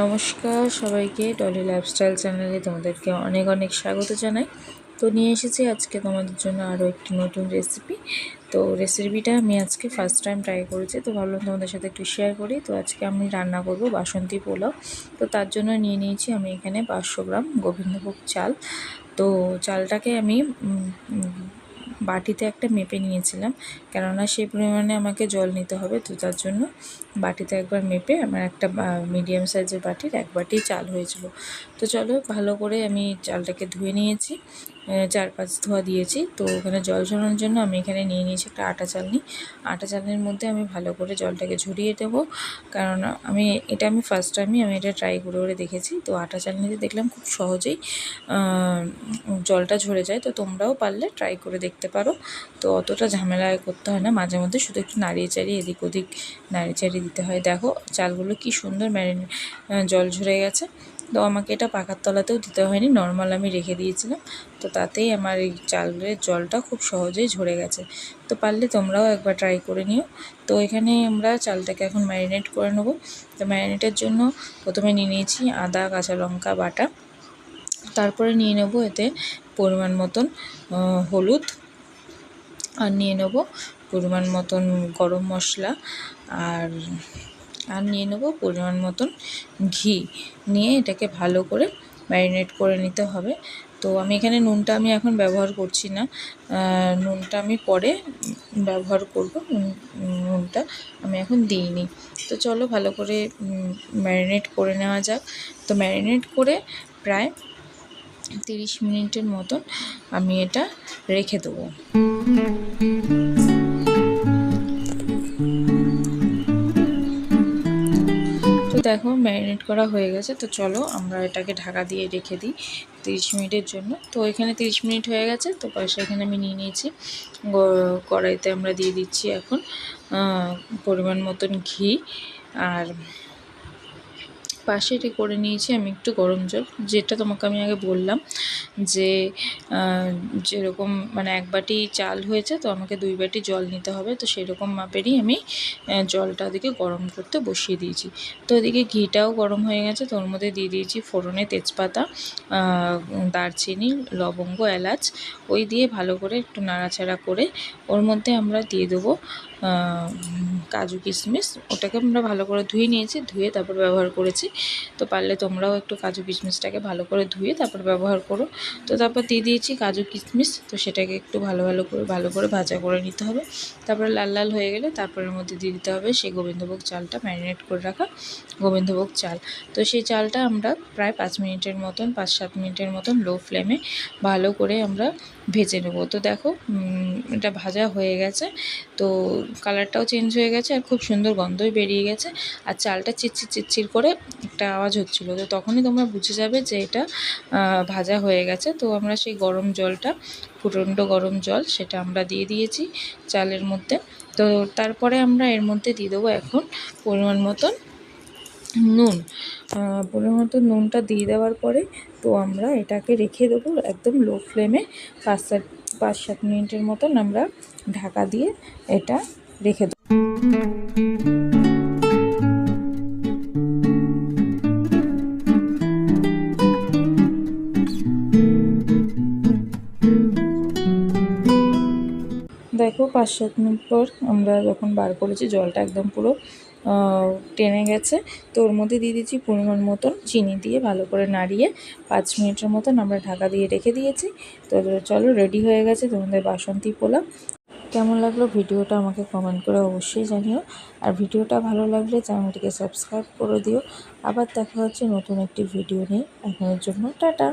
নমস্কার সবাইকে ডলি লাইফস্টাইল চ্যানেলে তোমাদেরকে অনেক অনেক স্বাগত জানাই। তো নিয়ে এসেছি আজকে তোমাদের জন্য আরও একটি নতুন রেসিপি তো রেসিপিটা আমি আজকে ফার্স্ট টাইম ট্রাই করেছি, তো ভাবলাম তোমাদের সাথে একটু শেয়ার করি। তো আজকে আমি রান্না করব বাসন্তী পোলাও। তো তার জন্য নিয়ে নিয়েছি আমি এখানে পাঁচশো গ্রাম গোবিন্দভোগ চাল। তো চালটাকে আমি বাটিতে একটা মেপে নিয়েছিলাম। কেননা সেই পরিমাণে আমাকে জল নিতে হবে তো তার জন্য বাটিতে একবার মেপে আমার একটা মিডিয়াম সাইজের বাটির এক বাটি চাল হয়েছিল। তো চলো ভালো করে আমি চালটাকে ধুয়ে নিয়েছি। চার পাঁচ ধোয়া দিয়েছি। তো ওখানে জল ঝরানোর জন্য আমি এখানে নিয়ে নিয়েছি একটা আটা চালনি। আটা চালনির মধ্যে আমি ভালো করে জলটাকে ঝরিয়ে দেবো। কারণ আমি, এটা আমি ফার্স্ট টাইমই আমি এটা ট্রাই করে করে দেখেছি। তো আটা চালনিতে দেখলাম খুব সহজেই জলটা ঝরে যায়। তো তোমরাও পারলে ট্রাই করে দেখতে পারো। তো অতটা ঝামেলা করতে হয় না। মাঝে মধ্যে শুধু একটু নাড়িয়ে চাড়িয়ে এদিক ওদিক নাড়িয়ে চাড়িয়ে দিতে হয়। দেখো চালগুলো কি সুন্দর ম্যারিন জল ঝরে গেছে। তো আমাকে এটা পাকার তলাতেও দিতে হয়নি নর্মাল আমি রেখে দিয়েছিলাম। তো তাতেই আমার এই চালের জলটা খুব সহজেই ঝরে গেছে। তো পারলে তোমরাও একবার ট্রাই করে নিও। তো এখানে আমরা চালটাকে এখন ম্যারিনেট করে নেব। তো ম্যারিনেটের জন্য প্রথমে নিয়ে নিয়েছি আদা, কাঁচা লঙ্কা, বাটা। তারপরে নিয়ে নেব এতে পরিমাণ মতন হলুদ। আর নিয়ে নেব পরিমাণ মতন গরম মশলা। আর আর নিয়ে নেব পরিমাণ মতন ঘি। নিয়ে এটাকে ভালো করে ম্যারিনেট করে নিতে হবে। তো আমি এখানে নুনটা আমি এখন ব্যবহার করছি না। নুনটা আমি পরে ব্যবহার করব। নুনটা আমি এখন দিইনি। তো চলো ভালো করে ম্যারিনেট করে নেওয়া যাক। তো ম্যারিনেট করে প্রায় তিরিশ মিনিটের মতন আমি এটা রেখে দেবো। ম্যারিনেট করা হয়ে গেছে, তো চলো আমরা এটাকে ঢাকা দিয়ে রেখে দিই তিরিশ মিনিটের জন্য। তো এখানে তিরিশ মিনিট হয়ে গেছে, তো পাশে এখানে আমি নিয়ে নিয়েছি। কড়াইতে আমরা দিয়ে দিচ্ছি এখন পরিমাণ মতন ঘি আর পাশে এটা করে নিয়েছি আমি একটু গরম জল। যেটা তোমাকে আমি আগে বললাম যে যেরকম মানে এক বাটি চাল হয়েছে তো আমাকে দুই বাটি জল নিতে হবে। তো সেরকম মাপেরই আমি জলটা ওদিকে গরম করতে বসিয়ে দিয়েছি। তো ওদিকে ঘিটাও গরম হয়ে গেছে। তো ওর মধ্যে দিয়ে দিয়েছি ফোড়নে তেজপাতা দারচিনি, লবঙ্গ, এলাচ। ওই দিয়ে ভালো করে একটু নাড়াচাড়া করে ওর মধ্যে আমরা দিয়ে দেবো কাজু কিশমিশ, ওটাকে আমরা ভালো করে ধুয়ে নিয়েছি, ধুয়ে তারপর ব্যবহার করেছি। তো পারলে তোমরাও একটু কাজু কিশমিশটাকে ভালো করে ধুয়ে তারপর ব্যবহার করো। তো তারপর দিয়ে দিয়েছি কাজু কিশমিশ, তো সেটাকে একটু ভালো ভালো করে ভালো করে ভাজা করে নিতে হবে। তারপরে লাল লাল হয়ে গেলে তারপরের মধ্যে দিয়ে দিতে হবে সেই গোবিন্দভোগ চালটা, ম্যারিনেট করে রাখা গোবিন্দভোগ চাল। তো সেই চালটা আমরা প্রায় পাঁচ মিনিটের মতন, পাঁচ, সাত মিনিটের মতন লো ফ্লেমে ভালো করে আমরা ভেজে নেব। তো দেখো এটা ভাজা হয়ে গেছে। তো কালারটাও চেঞ্জ হয়ে গেছে আর খুব সুন্দর গন্ধই বেরিয়ে গেছে। আর চালটা চিচ্ছির চিচ্ছির করে একটা আওয়াজ হচ্ছিল। তো তখনই তোমরা বুঝে যাবে যে এটা ভাজা হয়ে গেছে। তো আমরা সেই গরম জলটা ফুটন্ড গরম জল সেটা আমরা দিয়ে দিয়েছি চালের মধ্যে। তো তারপরে আমরা এর মধ্যে দিয়ে দেবো এখন পরিমাণ মতন নুন। পরিমাণ মতো নুনটা দিয়ে দেওয়ার পরে তো আমরা এটাকে রেখে দেবো একদম লো ফ্লেমে পাঁচ সাত পাঁচ, সাত মিনিটের মতন আমরা ঢাকা দিয়ে এটা রেখে দেবো। দেখো পাঁচ, সাত মিনিট পর আমরা যখন বার করেছি, জলটা একদম পুরো টেনে গেছে। তো ওর মধ্যে দিয়ে দিয়েছি পরিমাণ মতন চিনি দিয়ে ভালো করে নাড়িয়ে পাঁচ মিনিটের মতন আমরা ঢাকা দিয়ে রেখে দিয়েছি। তো চলো রেডি হয়ে গেছে তোমাদের বাসন্তী পোলা কেমন লাগল ভিডিওটা আমাকে কমেন্ট করে অবশ্যই জানিও। আর ভিডিওটা ভালো লাগলে চ্যানেলটিকে সাবস্ক্রাইব করে দিও। আবার দেখা হচ্ছে নতুন একটি ভিডিও নিয়ে। এখনের জন্য টাটা।